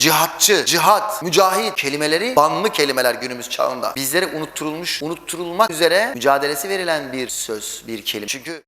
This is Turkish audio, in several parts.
cihatçı, cihat, mücahit kelimeleri banlı kelimeler günümüz çağında. Bizlere unutturulmuş, unutturulmak üzere mücadelesi verilen bir söz, bir kelime. Çünkü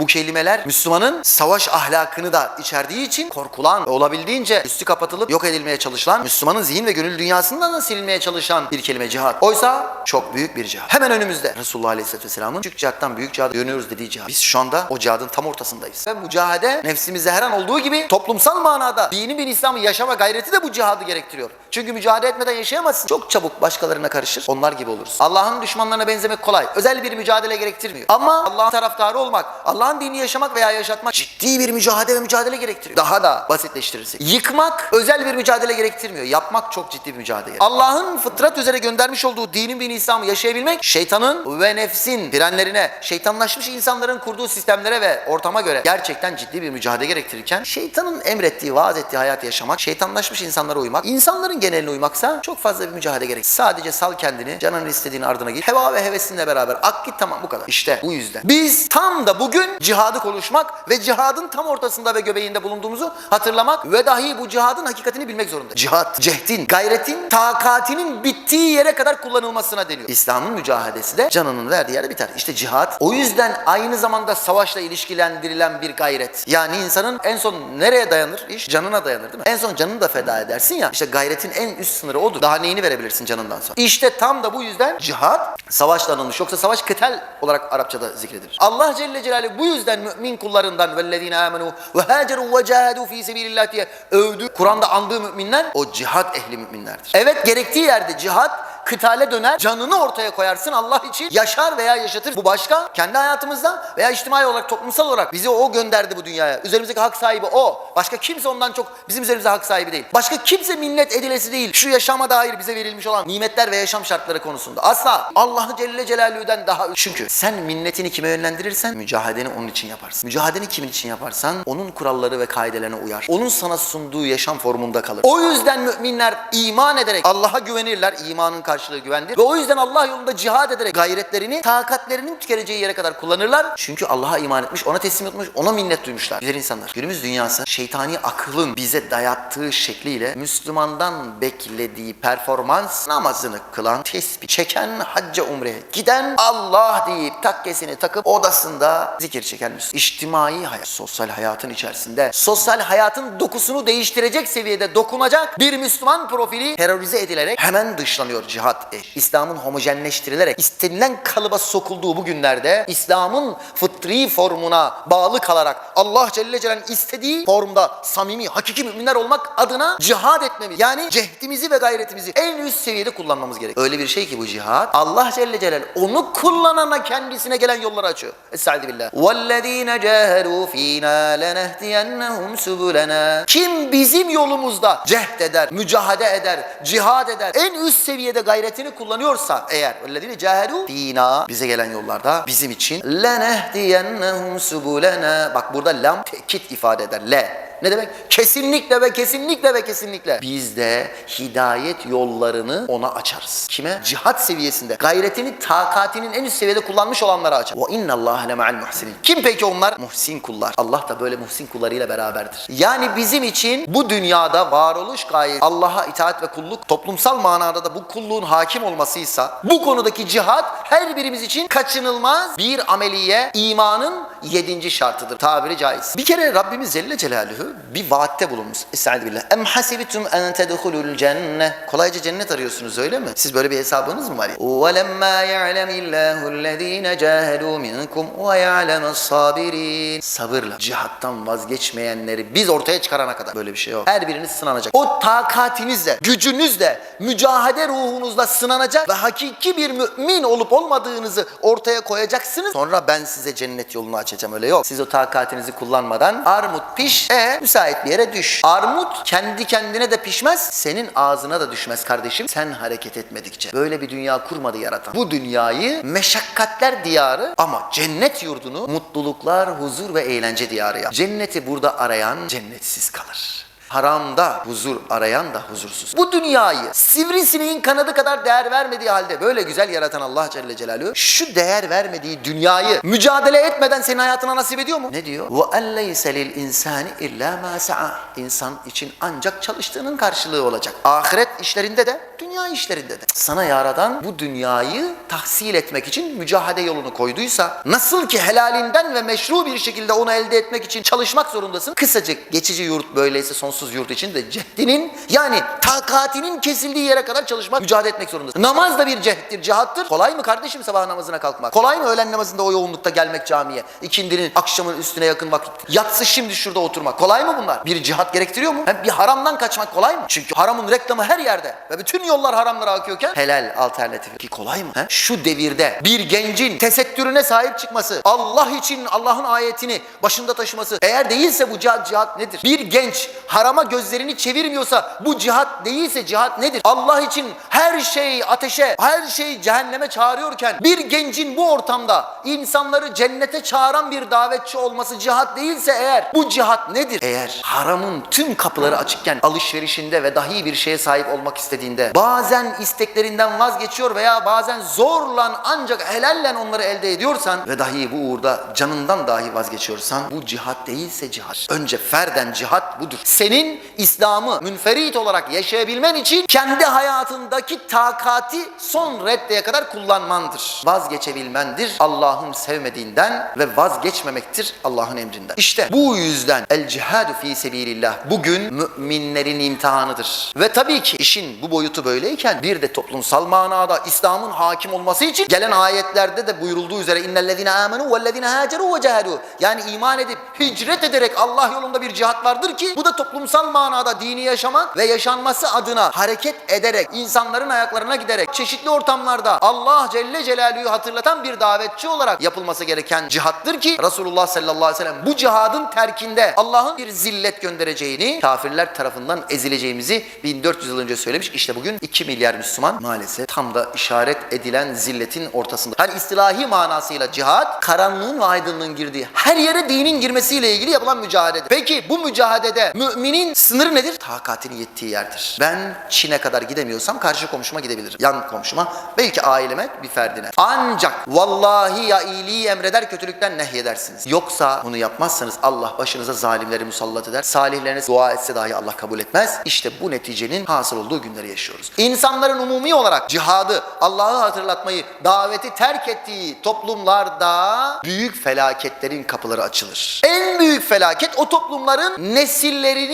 Bu kelimeler Müslümanın savaş ahlakını da içerdiği için korkulan olabildiğince üstü kapatılıp yok edilmeye çalışılan, Müslümanın zihin ve gönül dünyasından da silinmeye çalışan bir kelime cihat. Oysa çok büyük bir cihat. Hemen önümüzde Resulullah Aleyhisselatü Vesselam'ın küçük cihattan büyük cihada dönüyoruz dediği cihat. Biz şu anda o cihadın tam ortasındayız. Ve mücahede nefsimizde her an olduğu gibi toplumsal manada dini bir İslam'ı yaşama gayreti de bu cihadı gerektiriyor. Çünkü mücadele etmeden yaşayamazsın. Çok çabuk başkalarına karışır. Onlar gibi oluruz. Allah'ın düşmanlarına benzemek kolay. Özel bir mücadele gerektirmiyor. Ama Allah'ın taraftarı olmak, Allah'ın dinini yaşamak veya yaşatmak ciddi bir mücadele ve mücadele gerektiriyor. Daha da basitleştirirsek. Yıkmak özel bir mücadele gerektirmiyor. Yapmak çok ciddi bir mücadele. Allah'ın fıtrat üzere göndermiş olduğu dinin bir İslam'ı yaşayabilmek şeytanın ve nefsin frenlerine, şeytanlaşmış insanların kurduğu sistemlere ve ortama göre gerçekten ciddi bir mücadele gerektirirken şeytanın emrettiği, vaaz ettiği hayatı yaşamak, şeytanlaşmış insanlara uymak, insanların geneline uymaksa çok fazla bir mücadele gerek. Sadece sal kendini, canının istediğin ardına git. Heva ve hevesinle beraber ak git tamam bu kadar. İşte bu yüzden. Biz tam da bugün cihadı konuşmak ve cihadın tam ortasında ve göbeğinde bulunduğumuzu hatırlamak ve dahi bu cihadın hakikatini bilmek zorundayız. Cihat, cehdin, gayretin, takatinin bittiği yere kadar kullanılmasına deniyor. İslam'ın mücadelesi de canının verdiği yerde biter. İşte cihat o yüzden aynı zamanda savaşla ilişkilendirilen bir gayret. Yani insanın en son nereye dayanır? İş canına dayanır değil mi? En son canını da feda edersin ya. İşte gayretin en üst sınırı odur. Daha neyini verebilirsin canından sonra? İşte tam da bu yüzden cihat savaşla anılmış. Yoksa savaş kıtel olarak Arapçada zikredilir. Allah Celle Celaluhu bu yüzden mümin kullarından vellezine amenu ve haceru ve cahadu fi sebilillah diye övdü. Kur'an'da andığı müminler o cihat ehli müminlerdir. Evet gerektiği yerde cihat kıtale döner, canını ortaya koyarsın Allah için yaşar veya yaşatır. Bu başka. Kendi hayatımızda veya içtimai olarak, toplumsal olarak bizi o gönderdi bu dünyaya. Üzerimizdeki hak sahibi o. Başka kimse ondan çok bizim üzerimizde hak sahibi değil. Başka kimse minnet edilesi değil. Şu yaşama dair bize verilmiş olan nimetler ve yaşam şartları konusunda. Asla Allah Celle Celaluhu'dan daha çünkü sen minnetini kime yönlendirirsen mücahedeni onun için yaparsın. Mücahedeni kimin için yaparsan onun kuralları ve kaidelerine uyar. Onun sana sunduğu yaşam formunda kalır. O yüzden müminler iman ederek Allah'a güvenirler. İmanın karşılığı güvendir. Ve o yüzden Allah yolunda cihad ederek gayretlerini, takatlerinin tükeneceği yere kadar kullanırlar. Çünkü Allah'a iman etmiş, ona teslim etmiş, ona minnet duymuşlar. Güzel insanlar. Günümüz dünyası şeytani akılın bize dayattığı şekliyle Müslümandan beklediği performans namazını kılan, tesbih çeken, hacca umreye giden, Allah deyip takkesini takıp odasında zikir çeken Müslüman. İçtimai hayat, sosyal hayatın içerisinde, sosyal hayatın dokusunu değiştirecek seviyede dokunacak bir Müslüman profili terörize edilerek hemen dışlanıyor cihat eş. İslam'ın homojenleştirilerek istenilen kalıba sokulduğu bu günlerde İslam'ın fıtri formuna bağlı kalarak Allah Celle Celal'in istediği formda samimi, hakiki müminler olmak adına cihad etmemiz. Yani cehdimizi ve gayretimizi en üst seviyede kullanmamız gerek. Öyle bir şey ki bu cihad Allah Celle Celal onu kullanana kendisine gelen yolları açıyor. Estaizu billah. وَالَّذ۪ينَ جَاهَدُوا ف۪ينَا لَنَهْدِيَنَّهُمْ سُبُلَنَا Kim bizim yolumuzda cehd eder, mücahede eder, cihad eder, en üst seviyede gayretini kullanıyorsa eğer ellezine cahedu fina bize gelen yollarda bizim için lenehdiyennehum subulena. Bak burada lam tekit ifade eder le. Ne demek? Kesinlikle ve kesinlikle ve kesinlikle. Biz de hidayet yollarını ona açarız. Kime? Cihat seviyesinde. Gayretini, takatinin en üst seviyede kullanmış olanlara açar. Ve inna Allah le'ma'al muhsinin. Kim peki onlar? Muhsin kullar. Allah da böyle muhsin kullarıyla beraberdir. Yani bizim için bu dünyada varoluş gayesi Allah'a itaat ve kulluk toplumsal manada da bu kulluğun hakim olmasıysa bu konudaki cihat her birimiz için kaçınılmaz bir ameliye imanın yedinci şartıdır. Tabiri caiz. Bir kere Rabbimiz Celle Celaluhu bir vaatte bulunmuş. Estaizu billah. Em hasibitum en tedhulul cenne. Kolayca cennet arıyorsunuz öyle mi? Siz böyle bir hesabınız mı var ya? وَلَمَّا يَعْلَمِ اللّٰهُ الَّذ۪ينَ جَاهَدُوا مِنْكُمْ وَيَعْلَمَ الصَّابِرِينَ Sabırla cihattan vazgeçmeyenleri biz ortaya çıkarana kadar böyle bir şey yok. Her biriniz sınanacak. O takatinizle, gücünüzle, mücahede ruhunuzla sınanacak ve hakiki bir mümin olup olmadığınızı ortaya koyacaksınız. Sonra ben size cennet yolunu açacağım öyle yok. Siz o takatinizi kullanmadan armut piş, e müsait bir yere düş. Armut kendi kendine de pişmez, senin ağzına da düşmez kardeşim. Sen hareket etmedikçe. Böyle bir dünya kurmadı yaratan. Bu dünyayı meşakkatler diyarı ama cennet yurdunu mutluluklar, huzur ve eğlence diyarı yap. Cenneti burada arayan cennetsiz kalır. Haramda huzur arayan da huzursuz. Bu dünyayı sivrisineğin kanadı kadar değer vermediği halde böyle güzel yaratan Allah Celle Celaluhu şu değer vermediği dünyayı mücadele etmeden senin hayatına nasip ediyor mu? Ne diyor? وَاَنْ لَيْسَ لِلْاِنْسَانِ اِلَّا مَا سَعَى İnsan için ancak çalıştığının karşılığı olacak. Ahiret işlerinde de dünya işlerinde de. Sana yaradan bu dünyayı tahsil etmek için mücadele yolunu koyduysa nasıl ki helalinden ve meşru bir şekilde onu elde etmek için çalışmak zorundasın. Kısacık geçici yurt böyleyse sonsuz yurt için de cehdinin yani takatinin kesildiği yere kadar çalışmak, mücadele etmek zorundasın. Namaz da bir cehddir, cihattır. Kolay mı kardeşim sabah namazına kalkmak? Kolay mı öğlen namazında o yoğunlukta gelmek camiye? İkindinin akşamın üstüne yakın vakit. Yatsı şimdi şurada oturmak. Kolay mı bunlar? Bir cihat gerektiriyor mu? Hem bir haramdan kaçmak kolay mı? Çünkü haramın reklamı her yerde ve bütün yollar haramlara akıyorken helal alternatifi. Ki kolay mı? He? Şu devirde bir gencin tesettürüne sahip çıkması, Allah için Allah'ın ayetini başında taşıması eğer değilse bu cihat cihat nedir? Bir genç harama gözlerini çevirmiyorsa bu cihat değilse cihat nedir? Allah için her şey ateşe, her şey cehenneme çağırıyorken bir gencin bu ortamda insanları cennete çağıran bir davetçi olması cihat değilse eğer bu cihat nedir? Eğer haramın tüm kapıları açıkken alışverişinde ve dahi bir şeye sahip olmak istediğinde bazen isteklerinden vazgeçiyor veya bazen zorla ancak helalle onları elde ediyorsan ve dahi bu uğurda canından dahi vazgeçiyorsan bu cihat değilse cihat. Önce ferden cihat budur. Senin İslam'ı münferit olarak yaşayabilmen için kendi hayatındaki takati son reddeye kadar kullanmandır. Vazgeçebilmendir Allah'ın sevmediğinden ve vazgeçmemektir Allah'ın emrinden. İşte bu yüzden el cihadu fi sebilillah bugün müminlerin imtihanıdır. Ve tabii ki işin bu boyutu böyleyken bir de toplumsal manada İslam'ın hakim olması için gelen ayetlerde de buyurulduğu üzere innellezine amenu vellezine haceru ve cehadu yani iman edip hicret ederek Allah yolunda bir cihat vardır ki bu da toplumsal manada dini yaşamak ve yaşanması adına hareket ederek insanların ayaklarına giderek çeşitli ortamlarda Allah Celle Celaluhu'yu hatırlatan bir davetçi olarak yapılması gereken cihattır ki Resulullah sallallahu aleyhi ve sellem bu cihadın terkinde Allah'ın bir zillet göndereceğini kafirler tarafından ezileceğimizi 1400 yıl önce söylemiş. İşte bugün 2 milyar Müslüman maalesef tam da işaret edilen zilletin ortasında. Hani istilahi manasıyla cihad karanlığın ve aydınlığın girdiği her yere dinin girmesiyle ilgili yapılan mücadele. Peki bu mücadelede müminin sınırı nedir? Takatinin yettiği yerdir. Ben Çin'e kadar gidemiyorsam karşı komşuma gidebilirim. Yan komşuma belki aileme bir ferdine. Ancak vallahi ya iyiliği emreder kötülükten nehyedersiniz. Yoksa bunu yapmazsanız Allah başınıza zalimleri musallat eder. Salihlerine dua etse dahi Allah kabul etmez. İşte bu neticenin hasıl olduğu günleri yaşıyoruz. İnsanların umumi olarak cihadı, Allah'ı hatırlatmayı, daveti terk ettiği toplumlarda büyük felaketlerin kapıları açılır. En büyük felaket o toplumların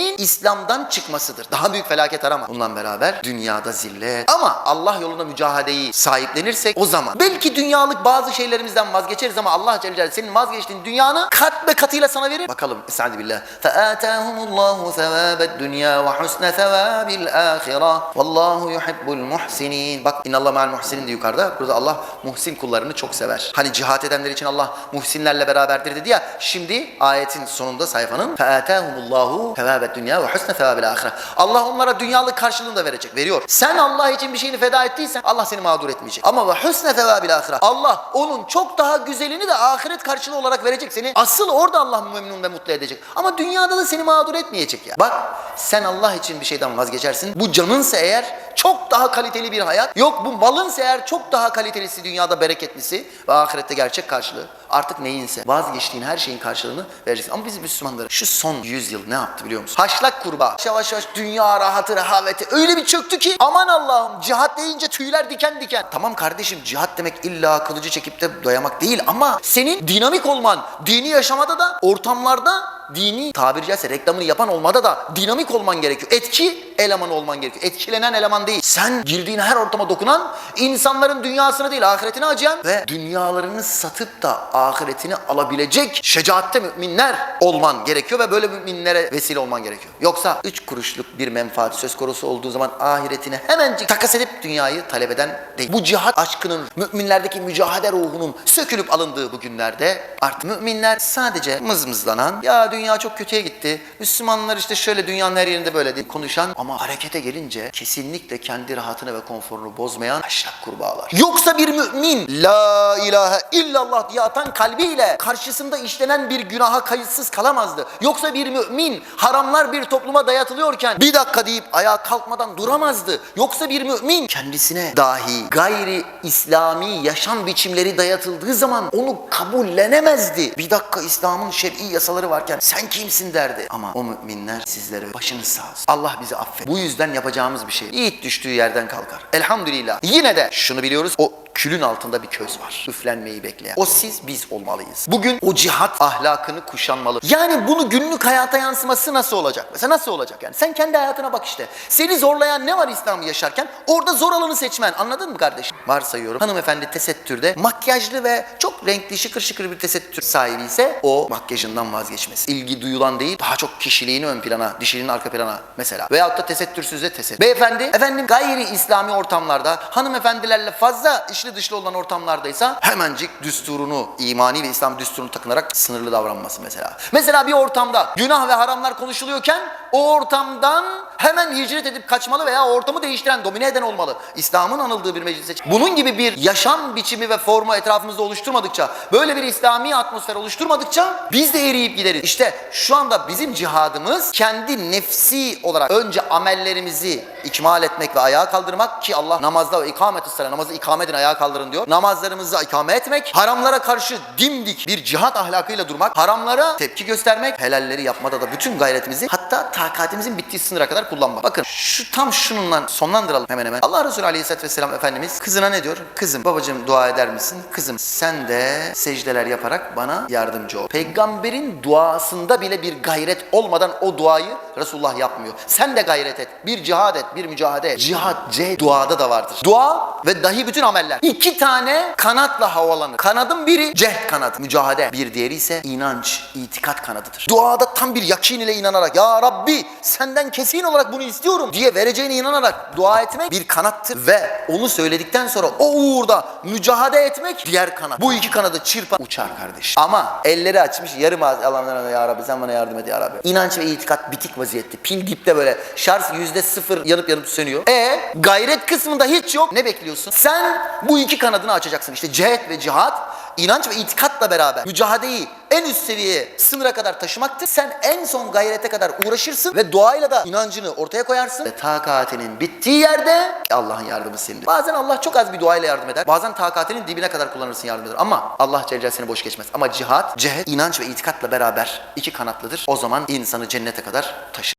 nesillerinin İslam'dan çıkmasıdır. Daha büyük felaket arama. Bununla beraber dünyada zillet. Ama Allah yolunda mücadeleyi sahiplenirsek o zaman belki dünyalık bazı şeylerimizden vazgeçeriz ama Allah Celle Celaluhu senin vazgeçtiğin dünyanı kat ve katıyla sana verir. Bakalım. Estaizu billah. فَآتَاهُمُ اللّٰهُ ثَوَابَ الدُّنْيَا وَحُسْنَ ثَوَابِ الْآخِرَةِ وَاللّٰهُ يُحِبُّ الْمُحْسِنِينَ Bak innallah ma'al muhsinin de yukarıda. Burada Allah muhsin kullarını çok sever. Hani cihat edenler için Allah muhsinlerle beraberdir dedi ya. Şimdi ayetin sonunda sayfanın فَآتَاهُمُ اللّٰهُ ثَوَابَ الدُّنْيا وَحُسْنَ ثَوَابِ الْآخِرَةِ Allah onlara dünyalık karşılığını da verecek. Veriyor. Sen Allah için bir şeyini feda ettiysen Allah seni mağdur etmeyecek. Ama ve husne sevabil ahire. Allah onun çok daha güzelini de ahiret karşılığı olarak verecek seni. Asıl orada Allah memnun ve mutlu edecek. Ama dünyada da seni mağdur etmeyecek ya. Bak sen Allah için bir şeyden vazgeçersin. Bu canınsa eğer çok daha kaliteli bir hayat. Yok bu malınsa eğer çok daha kalitelisi dünyada bereketlisi ve ahirette gerçek karşılığı. Artık neyinse vazgeçtiğin her şeyin karşılığını vereceksin. Ama biz Müslümanların şu son 100 yıl ne yaptı biliyor musun? Haşlak kurbağa. Yavaş yavaş dünya rahatı, rehaveti öyle bir çöktü ki aman Allah'ım cihat deyince tüyler diken diken. Tamam kardeşim cihat demek illa kılıcı çekip de dayamak değil ama senin dinamik olman, dini yaşamada da ortamlarda dini tabiri caizse reklamını yapan olmada da dinamik olman gerekiyor. Etki elemanı olman gerekiyor. Etkilenen eleman değil. Sen girdiğin her ortama dokunan, insanların dünyasını değil ahiretini acıyan ve dünyalarını satıp da ahiretini alabilecek şecaatte müminler olman gerekiyor ve böyle müminlere vesile olman gerekiyor. Yoksa üç kuruşluk bir menfaat söz konusu olduğu zaman ahiretini hemencik takas edip dünyayı talep eden değil. Bu cihat aşkının, müminlerdeki mücadele ruhunun sökülüp alındığı bu günlerde artık müminler sadece mızmızlanan ya dünya çok kötüye gitti. Müslümanlar işte şöyle dünyanın her yerinde böyle diye konuşan ama harekete gelince kesinlikle kendi rahatını ve konforunu bozmayan aşrak kurbağalar. Yoksa bir mümin la ilahe illallah diye atan kalbiyle karşısında işlenen bir günaha kayıtsız kalamazdı. Yoksa bir mümin haramlar bir topluma dayatılıyorken bir dakika deyip ayağa kalkmadan duramazdı. Yoksa bir mümin kendisine dahi gayri İslami yaşam biçimleri dayatıldığı zaman onu kabullenemezdi. Bir dakika İslam'ın şer'i yasaları varken sen kimsin derdi. Ama o müminler sizlere başınız sağ olsun. Allah bizi affet. Bu yüzden yapacağımız bir şey. Yiğit düştüğü yerden kalkar. Elhamdülillah. Yine de şunu biliyoruz. O külün altında bir köz var. Üflenmeyi bekleyen. O siz biz olmalıyız. Bugün o cihat ahlakını kuşanmalı. Yani bunu günlük hayata yansıması nasıl olacak? Mesela nasıl olacak yani? Sen kendi hayatına bak işte. Seni zorlayan ne var İslam'ı yaşarken? Orada zor alanı seçmen. Anladın mı kardeşim? Varsayıyorum. Hanımefendi tesettürde makyajlı ve çok renkli şıkır şıkır bir tesettür sahibi ise o makyajından vazgeçmesi. İlgi duyulan değil daha çok kişiliğini ön plana, dişinin arka plana mesela. Veyahut da tesettürsüze tesettür. Beyefendi efendim gayri İslami ortamlarda hanımefendilerle fazla içli dışlı olan ortamlardaysa hemencik düsturunu, imani ve İslam düsturunu takınarak sınırlı davranması mesela. Mesela bir ortamda günah ve haramlar konuşuluyorken o ortamdan hemen hicret edip kaçmalı veya ortamı değiştiren, domine eden olmalı. İslam'ın anıldığı bir meclise Bunun gibi bir yaşam biçimi ve formu etrafımızda oluşturmadıkça, böyle bir İslami atmosfer oluşturmadıkça biz de eriyip gideriz. İşte şu anda bizim cihadımız kendi nefsi olarak önce amellerimizi ikmal etmek ve ayağa kaldırmak ki Allah namazda ve ikamet ısrar namazı ikame edin ayağa kaldırın diyor. Namazlarımızı ikame etmek, haramlara karşı dimdik bir cihat ahlakıyla durmak, haramlara tepki göstermek, helalleri yapmada da bütün gayretimizi hatta takatimizin bittiği sınıra kadar kullanmak. Bakın şu tam şununla sonlandıralım hemen hemen. Allah Resulü Aleyhisselatü Vesselam Efendimiz kızına ne diyor? Kızım babacığım dua eder misin? Kızım sen de secdeler yaparak bana yardımcı ol. Peygamberin duasında bile bir gayret olmadan o duayı Resulullah yapmıyor. Sen de gayret et. Bir cihad et, bir mücadele et. Cihad, C duada da vardır. Dua ve dahi bütün ameller. İki tane kanatla havalanır. Kanadın biri cehd kanadı, mücadele. Bir diğeri ise inanç, itikat kanadıdır. Duada tam bir yakin ile inanarak Ya Rabbi senden kesin olarak bunu istiyorum diye vereceğine inanarak dua etmek bir kanattır ve onu söyledikten sonra o uğurda mücadele etmek diğer kanat. Bu iki kanadı çırpa uçar kardeş. Ama elleri açmış yarım ağız alanlarına Ya Rabbi sen bana yardım et Ya Rabbi. İnanç ve itikat bitik vaziyette. Pil dipte böyle şarj yüzde sıfır yanıp yanıp sönüyor. E gayret kısmında hiç yok. Ne bekliyorsun? Sen bu iki kanadını açacaksın. İşte cehet ve cihat inanç ve itikatla beraber mücadeleyi en üst seviyeye sınıra kadar taşımaktır. Sen en son gayrete kadar uğraşırsın ve duayla da inancını ortaya koyarsın. Ve takatinin bittiği yerde Allah'ın yardımı senindir. Bazen Allah çok az bir duayla yardım eder. Bazen takatinin dibine kadar kullanırsın yardım eder. Ama Allah Celle seni boş geçmez. Ama cihat, cehet, inanç ve itikatla beraber iki kanatlıdır. O zaman insanı cennete kadar taşır.